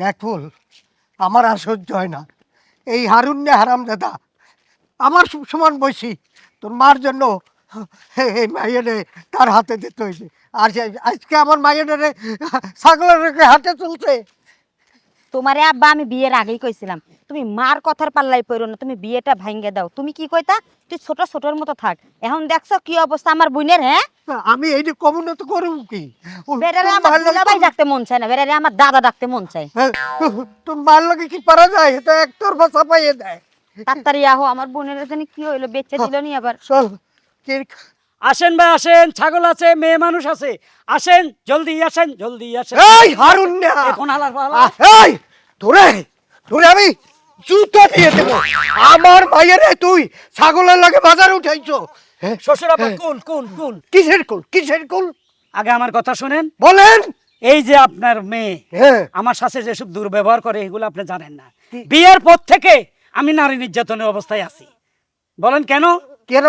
দেখ আমার আর সহ্য হয় না। এই হারুন্যে হারাম দাদা। আমার সমান বয়সী। তোর মার জন্য এই মাইয়েরে তার হাতে দিতে হয়েছে আর আজকে আমার মাইয়েরে ছাগলের হাতে চলছে তোমারে আব্বা আমি বিয়ের আগেই কইছিলাম। তুমি মার কথার পাল্লাই পড়ো না তুমি বিয়েটা ভাঙ্গে দাও। তুমি কি কইতা? তুই ছোট ছোটর মতো থাক। এখন দেখছ কি অবস্থা আমার বোনের হ্যাঁ? আমি এই যে কমুনত করব কি? ও, বেড়ারে আমার দুলাভাই ডাকতে মন চায় না বেড়ারে আমার দাদা ডাকতে মন চায়। হ্যাঁ, তোর মার লাগে কি পারা যায়? এটা একতরফা চাপাইয়ে দেয়। তাড়াতাড়ি আহো আমার বোনের জানি কি হইল বেচে দিল নি আবার। চল কি- আসেন ভাই আসেন। ছাগল আছে মেয়ে মানুষ আছে। আসেন জলদি আসেন জলদি আসেন। এই হারুন্যা এখন হালার পালা। এই তোরে তোরে আমি জুতো দিয়ে দেবো। আমার মায়ের তুই ছাগলের লাগে বাজারে উঠাইছো। শ্বশুর আবার কোন কোন কোন কিসের কুল কিসের কুল? আগে আমার কথা শুনেন। বলেন। এই যে আপনার মেয়ে হ্যাঁ আমার সাথে যেসব দুর্ব্যবহার করে এগুলো আপনি জানেন না। বিয়ের পর থেকে আমি নারী নির্যাতনের অবস্থায় আছি। বলেন কেন? কেন?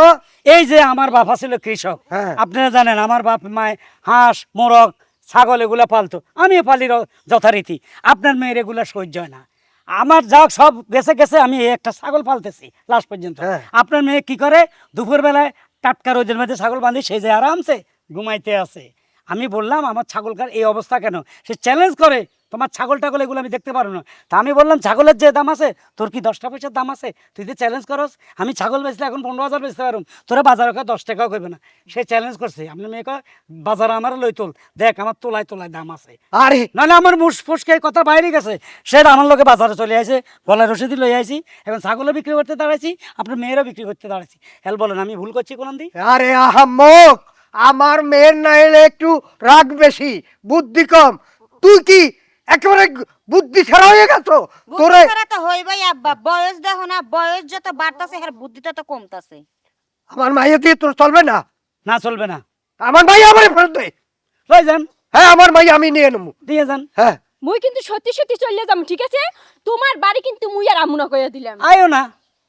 এই যে আমার বাবা ছিল কৃষক। হ্যাঁ। আপনারা জানেন আমার বাপ মায় হাঁস মোরগ ছাগল এগুলো পালতো। আমিও পালি যথারীতি। আপনার মেয়ের এগুলা সহ্য হয় না। আমার যা সব গেছে গেছে আমি একটা ছাগল পালতেছি লাস্ট পর্যন্ত। হ্যাঁ। আপনার মেয়ে কি করে? দুপুরবেলায় টাটকা রোদের মধ্যে ছাগল বাঁধি সে যে আরামসে ঘুমাইতে আছে আমি বললাম আমার ছাগলকার এই অবস্থা কেন? সে চ্যালেঞ্জ করে তোমার ছাগল টাগল এগুলো আমি দেখতে পারব না। তা আমি বললাম ছাগলের যে দাম আছে তোর কি দশটা পয়সার দাম আছে? তুই যদি চ্যালেঞ্জ করস আমি ছাগল বেচলে এখন পনেরো হাজার বেচতে পারুম তোরা বাজারে কয় দশ টাকাও করবে না। সে চ্যালেঞ্জ করছে। আপনার মেয়ে কয় বাজারে আমার লই তোল। দেখ আমার তোলায় তোলায় দাম আছে। আরে! নাহলে আমার মুস ফুসকে কথা বাইরে গেছে। সে আমার লোকে বাজারে চলে আসে গলায় রসিদি লই আইছি। এখন ছাগলও বিক্রি করতে দাঁড়াইছি আপনার মেয়েরও বিক্রি করতে দাঁড়াইছি। হেল বলেন আমি ভুল করছি কোন দি আরে আহাম্মক আমার মেয়ের না এলে একটু রাগ বেশি বুদ্ধি কম। তুই কি একেবারে বুদ্ধি ছাড়া হয়ে গেছো। তোরে ছাড়া তো হইবাই আব্বা। বয়স দেখো না বয়স যত বাড়তাছে আর বুদ্ধিটা তো কমতাছে। আমার মাইয়া দিয়ে তোর চলবে না? না চলবে না। আমার মাইয়া আমার ফেরত দে। লই যান। হ্যাঁ আমার মাইয়া আমি নিয়ে নেব। দিয়ে যান। হ্যাঁ। মুই কিন্তু সত্যি সত্যি চলে যাম ঠিক আছে? তোমার বাড়ি কিন্তু মুই আর আমুনা কইয়া দিলাম। আয়ও না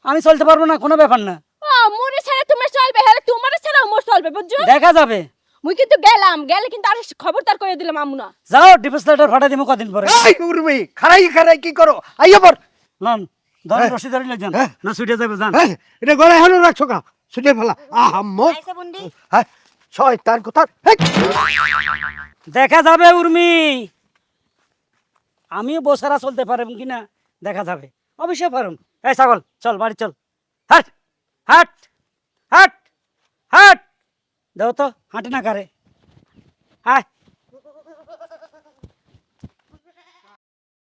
আমি চলতে পারব না কোনো ব্যাপার না। ও মোরে ছাড়া তোমার চলবে হ্যাঁ তোমার ছাড়া মোর চলবে বুঝছ? দেখা যাবে। মুই কিন্তু গেলাম গেলে কিন্তু আর খবরদার কইয়া দিলাম আমুনা যাও ডিভোর্স লেটার ফাটাই দিব কদিন পরে। এই উর্মি খারাই খারাই কি করো? আইয়া পর। লন ধরে হ্যাঁ। রশি ধরে লই যান। হ্যাঁ। না ছুটে যাবে যান। হ্যাঁ এটা গলায় হেন রাখছো কা ছুটে ফেলা। আহাম্মক আইসা বন্ডি হ্যাঁ শয়তান কথা দেখা যাবে উর্মি। আমিও বসারা চলতে পারব কিনা দেখা যাবে। অবশ্যই পারুম এই ছাগল চল বাড়ি চল। হাট হাট হাট হাট। দেও তো হাঁটে না কারে। হ্যাঁ